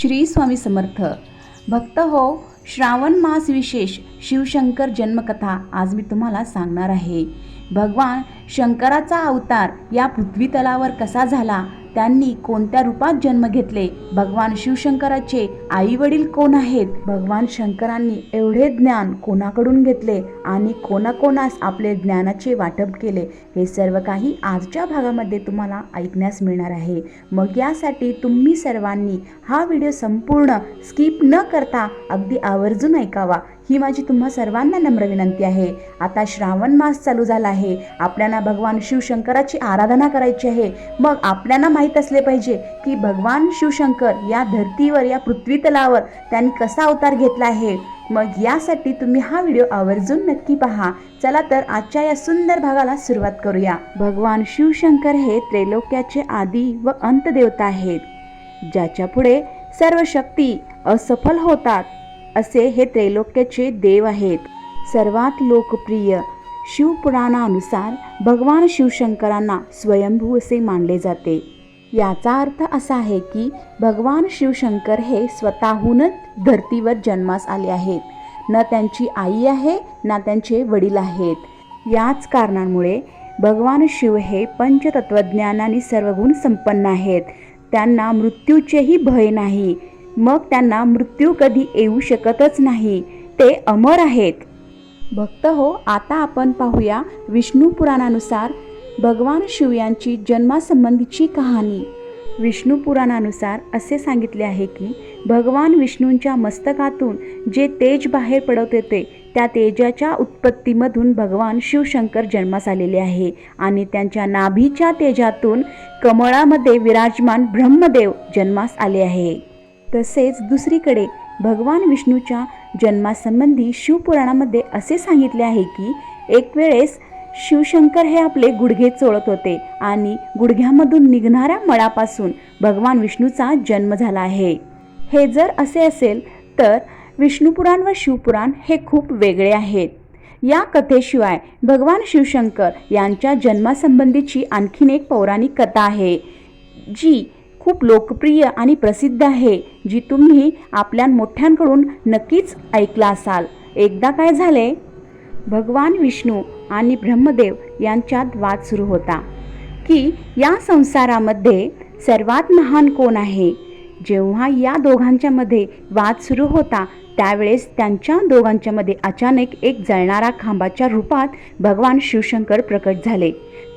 श्री स्वामी समर्थ. भक्त हो श्रावण मास विशेष शिवशंकर जन्मकथा आज मी तुम्हाला सांगणार आहे. भगवान शंकराचा अवतार या पृथ्वी तलावर कसा झाला त्यांनी कोणत्या रूपात जन्म घेतले? भगवान शिवशंकराचे आई वडील कोण आहेत? भगवान शंकरांनी एवढे ज्ञान कोणाकडून घेतले आणि कोणाकोणास आपले ज्ञानाचे वाटप केले? हे सर्व काही आजच्या भागामध्ये तुम्हाला ऐकण्यास मिळणार आहे. मग यासाठी तुम्ही सर्वांनी हा व्हिडिओ संपूर्ण स्किप न करता अगदी आवर्जून ऐकावा. ही माझी तुम्हा सर्वांना नम्र विनंती आहे. आता श्रावण मास चालू झाला आहे. आपल्याला भगवान शिवशंकराची आराधना करायची आहे. मग आपल्याला माहीत असले पाहिजे की भगवान शिवशंकर या धर्तीवर या पृथ्वी तलावर त्यांनी कसा अवतार घेतला आहे. मग यासाठी तुम्ही हा व्हिडिओ आवर्जून नक्की पहा. चला तर आजच्या या सुंदर भागाला सुरुवात करूया. भगवान शिवशंकर हे त्रैलोक्याचे आदी व अंत देवता आहेत. ज्याच्या पुढे सर्व शक्ती असफल होतात. असे हे त्रैलोक्याचे देव आहेत. सर्वात लोकप्रिय शिवपुराणानुसार भगवान शिवशंकरांना स्वयंभू असे मानले जाते. याचा अर्थ असा आहे की भगवान शिवशंकर हे स्वतःहूनच धर्तीवर जन्मास आले आहेत. न त्यांची आई आहे ना त्यांचे वडील आहेत. याच कारणांमुळे भगवान शिव हे पंचतत्वज्ञानाने सर्वगुण संपन्न आहेत. त्यांना मृत्यूचेही भय नाही. मग त्यांना मृत्यू कधी येऊ शकतच नाही. ते अमर आहेत. भक्त हो आता आपण पाहूया विष्णू पुराणानुसार भगवान शिव यांची जन्मासंबंधीची कहाणी. विष्णू पुराणानुसार असे सांगितले आहे की भगवान विष्णूंच्या मस्तकातून जे तेज बाहेर पडत होते त्या तेजाच्या उत्पत्तीमधून भगवान शिवशंकर जन्मास आलेले आहे आणि त्यांच्या नाभीच्या तेजातून कमळामध्ये विराजमान ब्रह्मदेव जन्मास आले आहे. तसेच दुसरीकडे भगवान विष्णूच्या जन्मासंबंधी शिवपुराणामध्ये असे सांगितले आहे की एक वेळेस शिवशंकर हे आपले गुडघे चोळत होते आणि गुडघ्यामधून निघणाऱ्या मळापासून भगवान विष्णूचा जन्म झाला आहे. हे जर असे असेल तर विष्णुपुराण व शिवपुराण हे खूप वेगळे आहेत. या कथेशिवाय भगवान शिवशंकर यांच्या जन्मासंबंधीची आणखीन एक पौराणिक कथा आहे जी खूप लोकप्रिय आणि प्रसिद्ध आहे जी तुम्ही आपल्या मोठ्यांकडून नक्कीच ऐकला असाल. एकदा काय झाले? भगवान विष्णू आणि ब्रह्मदेव यांच्यात वाद सुरू होता की या संसारामध्ये सर्वात महान कोण आहे? जेव्हा या दोघांच्यामध्ये वाद सुरू होता त्यावेळेस त्यांच्या दोघांच्यामध्ये अचानक एक जळणारा खांबाच्या रूपात भगवान शिवशंकर प्रकट झाले.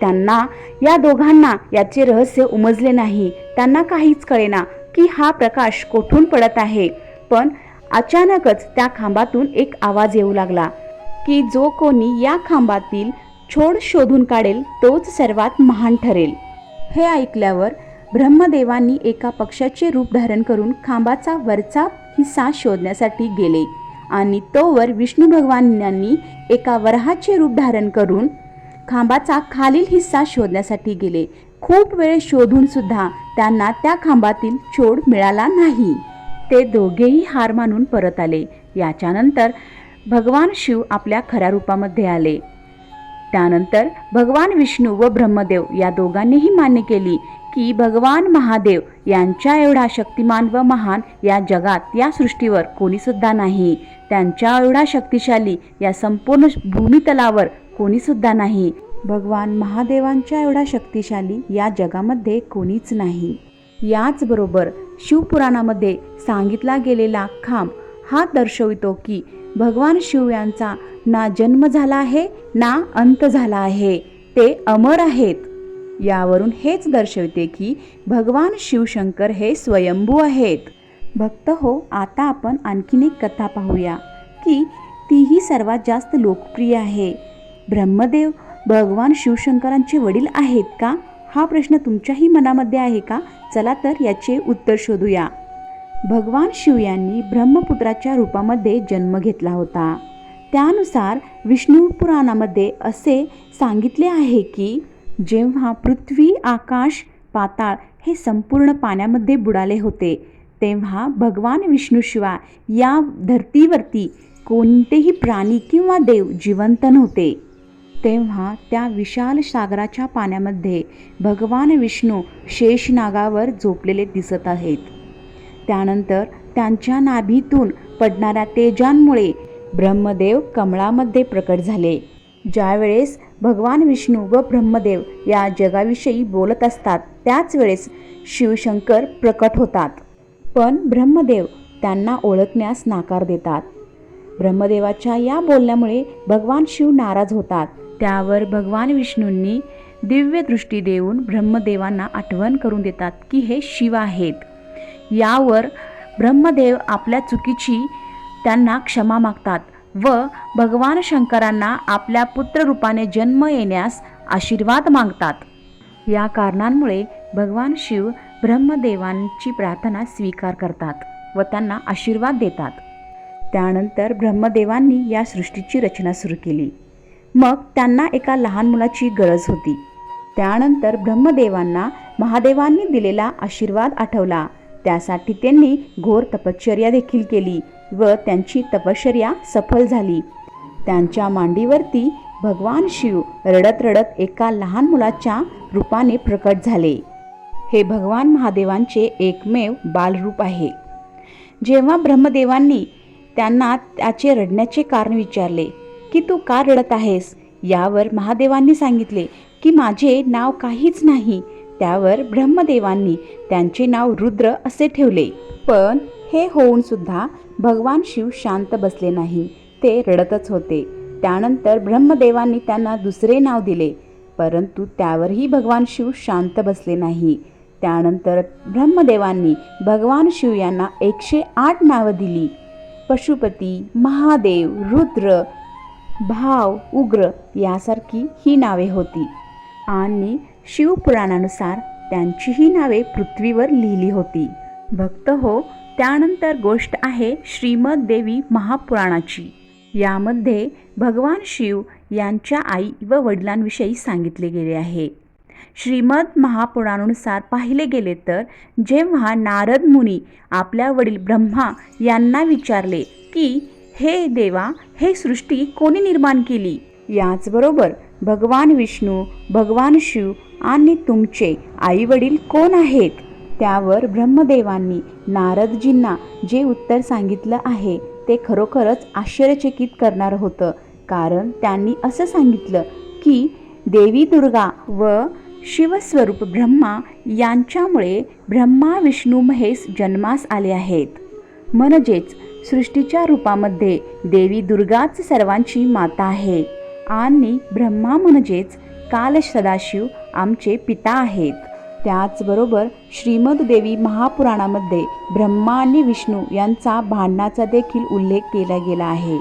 त्यांना या दोघांना याचे रहस्य उमजले नाही. त्यांना काहीच कळेना की हा प्रकाश कोठून पडत आहे. पण अचानकच त्या खांबातून एक आवाज येऊ लागला की जो कोणी या खांबातील छोड शोधून काढेल तोच सर्वात महान ठरेल. हे ऐकल्यावर ब्रह्मदेवांनी एका पक्षाचे रूप धारण करून खांबाचा वरचा हिस्सा शोधण्यासाठी गेले. आणि तोवर विष्णू भगवानांनी एका वराहाचे रूप धारण करून खांबाचा खालील हिस्सा शोधण्यासाठी गेले. खूप वेळ शोधून सुद्धा त्यांना त्या खांबातील छोड मिळाला नाही. ते दोघेही हार मानून परत आले. याच्यानंतर भगवान शिव आपल्या खऱ्या रूपामध्ये आले. त्यानंतर भगवान विष्णू व ब्रह्मदेव या दोघांनीही मान्य केली की भगवान महादेव यांच्या एवढा शक्तिमान व महान या जगात या सृष्टीवर कोणीसुद्धा नाही. त्यांच्या एवढा शक्तिशाली या संपूर्ण भूमितलावर कोणीसुद्धा नाही. भगवान महादेवांच्या एवढा शक्तिशाली या जगामध्ये कोणीच नाही. याचबरोबर शिवपुराणामध्ये सांगितला गेलेला खांब हा दर्शवितो की भगवान शिव यांचा ना जन्म झाला आहे ना अंत झाला आहे ते अमर आहेत. यावरून हेच दर्शवते की भगवान शिवशंकर हे स्वयंभू आहेत. भक्त हो आता आपण आणखीन एक कथा पाहूया की तीही सर्वात जास्त लोकप्रिय आहे. ब्रह्मदेव भगवान शिवशंकरांचे वडील आहेत का? हा प्रश्न तुमच्याही मनामध्ये आहे का? चला तर याचे उत्तर शोधूया. भगवान शिव यांनी ब्रह्मपुत्राच्या रूपामध्ये जन्म घेतला होता. त्यानुसार विष्णू पुराणामध्ये असे सांगितले आहे की जेव्हा पृथ्वी आकाश पाताळ हे संपूर्ण पाण्यामध्ये बुडाले होते तेव्हा भगवान विष्णूशिवाय या धर्तीवरती कोणतेही प्राणी किंवा देव जिवंत नव्हते. तेव्हा त्या विशाल सागराच्या पाण्यामध्ये भगवान विष्णू शेषनागावर झोपलेले दिसत आहेत. त्यानंतर त्यांच्या नाभीतून पडणाऱ्या तेजांमुळे ब्रह्मदेव कमळामध्ये प्रकट झाले. ज्यावेळेस भगवान विष्णू व ब्रह्मदेव या जगाविषयी बोलत असतात त्याच वेळेस शिवशंकर प्रकट होतात. पण ब्रह्मदेव त्यांना ओळखण्यास नाकार देतात. ब्रह्मदेवाच्या या बोलण्यामुळे भगवान शिव नाराज होतात. त्यावर भगवान विष्णूंनी दिव्य दृष्टी देऊन ब्रह्मदेवांना आठवण करून देतात की हे शिव आहेत. यावर ब्रह्मदेव आपल्या चुकीची त्यांना क्षमा मागतात व भगवान शंकरांना आपल्या पुत्ररूपाने जन्म येण्यास आशीर्वाद मागतात. या कारणांमुळे भगवान शिव ब्रह्मदेवांची प्रार्थना स्वीकार करतात व त्यांना आशीर्वाद देतात. त्यानंतर ब्रह्मदेवांनी या सृष्टीची रचना सुरू केली. मग त्यांना एका लहान मुलाची गरज होती. त्यानंतर ब्रह्मदेवांना महादेवांनी दिलेला आशीर्वाद आठवला. त्यासाठी त्यांनी घोर तपश्चर्या देखील केली. व त्यांची तपश्चर्या सफल झाली. त्यांच्या मांडीवरती भगवान शिव रडत रडत एका लहान मुलाच्या रूपाने प्रकट झाले. हे भगवान महादेवांचे एकमेव बालरूप आहे. जेव्हा ब्रह्मदेवांनी त्यांना त्याचे रडण्याचे कारण विचारले की तू का रडत आहेस? यावर महादेवांनी सांगितले की माझे नाव काहीच नाही. त्यावर ब्रह्मदेवांनी त्यांचे नाव रुद्र असे ठेवले. पण हे होऊन सुद्धा भगवान शिव शांत बसले नाही. ते रडतच होते. त्यानंतर ब्रह्मदेवांनी त्यांना दुसरे नाव दिले. परंतु त्यावरही भगवान शिव शांत बसले नाही. त्यानंतर ब्रह्मदेवांनी भगवान शिव यांना एकशे आठ नावं दिली. पशुपती महादेव रुद्र भाव उग्र यासारखी ही नावे होती. आणि शिवपुराणानुसार त्यांची ही नावे पृथ्वीवर लिहिली होती. भक्त हो त्यानंतर गोष्ट आहे श्रीमद देवी महापुराणाची. यामध्ये भगवान शिव यांच्या आई व वडिलांविषयी सांगितले गेले आहे. श्रीमद महापुराणानुसार पाहिले गेले तर जेव्हा नारद मुनी आपल्या वडील ब्रह्मा यांना विचारले की हे देवा हे सृष्टी कोणी निर्माण केली? याचबरोबर भगवान विष्णू भगवान शिव आणि तुमचे आई वडील कोण आहेत? त्यावर ब्रह्मदेवांनी नारदजींना जे उत्तर सांगितलं आहे ते खरोखरच आश्चर्यचकित करणारं होतं. कारण त्यांनी असं सांगितलं की देवी दुर्गा व शिवस्वरूप ब्रह्मा यांच्यामुळे ब्रह्मा विष्णू महेश जन्मास आले आहेत. म्हणजेच सृष्टीच्या रूपामध्ये देवी दुर्गाच सर्वांची माता आहे. आणि ब्रह्मा म्हणजेच काल सदाशिव आमचे पिता आहेत. त्याचबरोबर श्रीमद देवी महापुराणामध्ये ब्रह्मा आणि विष्णू यांचा भांडणाचा देखील उल्लेख केला गेला आहे.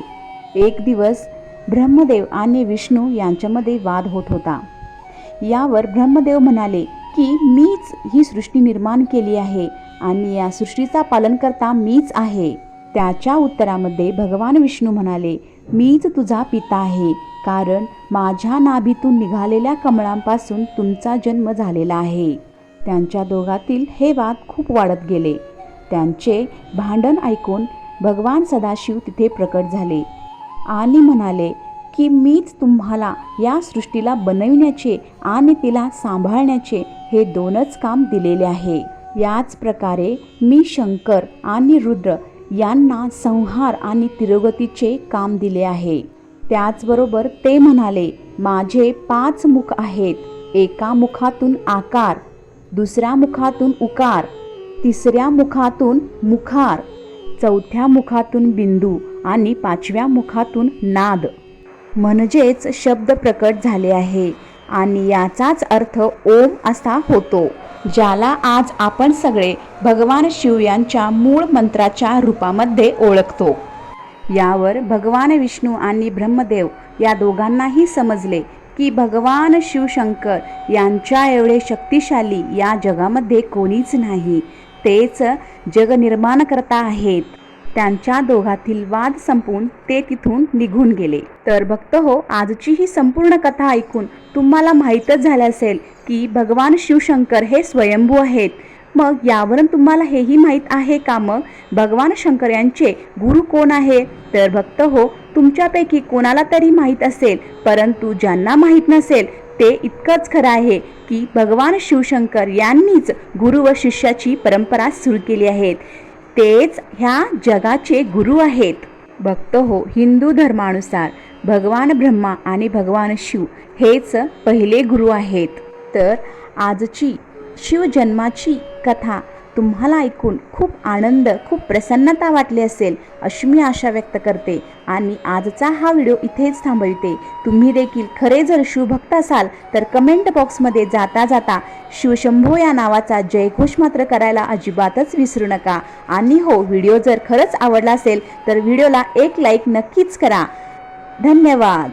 एक दिवस ब्रह्मदेव आणि विष्णू यांच्यामध्ये वाद होत होता. यावर ब्रह्मदेव म्हणाले की मीच ही सृष्टी निर्माण केली आहे आणि या सृष्टीचा पालनकर्ता मीच आहे. त्याच्या उत्तरामध्ये भगवान विष्णू म्हणाले मीच तुझा पिता आहे कारण माझ्या नाभीतून निघालेल्या कमळांपासून तुमचा जन्म झालेला आहे. त्यांच्या दोघातील हे वाद खूप वाढत गेले. त्यांचे भांडण ऐकून भगवान सदाशिव तिथे प्रकट झाले. आणि म्हणाले की मीच तुम्हाला या सृष्टीला बनविण्याचे आणि तिला सांभाळण्याचे हे दोनच काम दिलेले आहे. याच प्रकारे मी शंकर आणि रुद्र यांना संहार आणि तिरोगतीचे काम दिले आहे. त्याचबरोबर ते म्हणाले माझे पाच मुख आहेत. एका मुखातून आकार दुसऱ्या मुखातून उकार तिसऱ्या मुखातून मुखार चौथ्या मुखातून बिंदू आणि पाचव्या मुखातून नाद. म्हणजेच शब्द प्रकट झाले आहे आणि याचाच अर्थ ओम असा होतो ज्याला आज आपण सगळे भगवान शिव यांच्या मूळ मंत्राच्या रूपामध्ये ओळखतो. यावर भगवान विष्णू आणि ब्रह्मदेव या दोघांनाही समजले की भगवान शिवशंकर यांच्या एवढे शक्तिशाली या जगामध्ये कोणीच नाही. तेच जगनिर्माणकर्ता आहेत. त्यांच्या दोघातील वाद संपून ते तिथून निघून गेले. तर भक्त हो आजची ही संपूर्ण कथा ऐकून तुम्हाला माहीतच झाले असेल की भगवान शिवशंकर हे स्वयंभू आहेत. मग यावरून तुम्हाला हेही माहीत आहे का मग? भगवान शंकर यांचे गुरु कोण आहे? तर भक्त हो तुमच्यापैकी कोणाला तरी माहीत असेल परंतु ज्यांना माहीत नसेल ते इतकंच खरं आहे की भगवान शिवशंकर यांनीच गुरु व शिष्याची परंपरा सुरू केली आहे तेच ह्या जगाचे गुरु आहेत. भक्त हो हिंदू धर्मानुसार भगवान ब्रह्मा आणि भगवान शिव हेच पहिले गुरु आहेत. तर आजची शिवजन्माची कथा तुम्हाला ऐकून खूप आनंद खूप प्रसन्नता वाटली असेल अशी मी आशा व्यक्त करते. आणि आजचा हा व्हिडिओ इथेच थांबविते. तुम्ही देखील खरे जर शिवभक्त असाल तर कमेंट बॉक्समध्ये जाता जाता शिवशंभो या नावाचा जयघोष मात्र करायला अजिबातच विसरू नका. आणि हो व्हिडिओ जर खरंच आवडला असेल तर व्हिडिओला एक लाईक नक्कीच करा. धन्यवाद.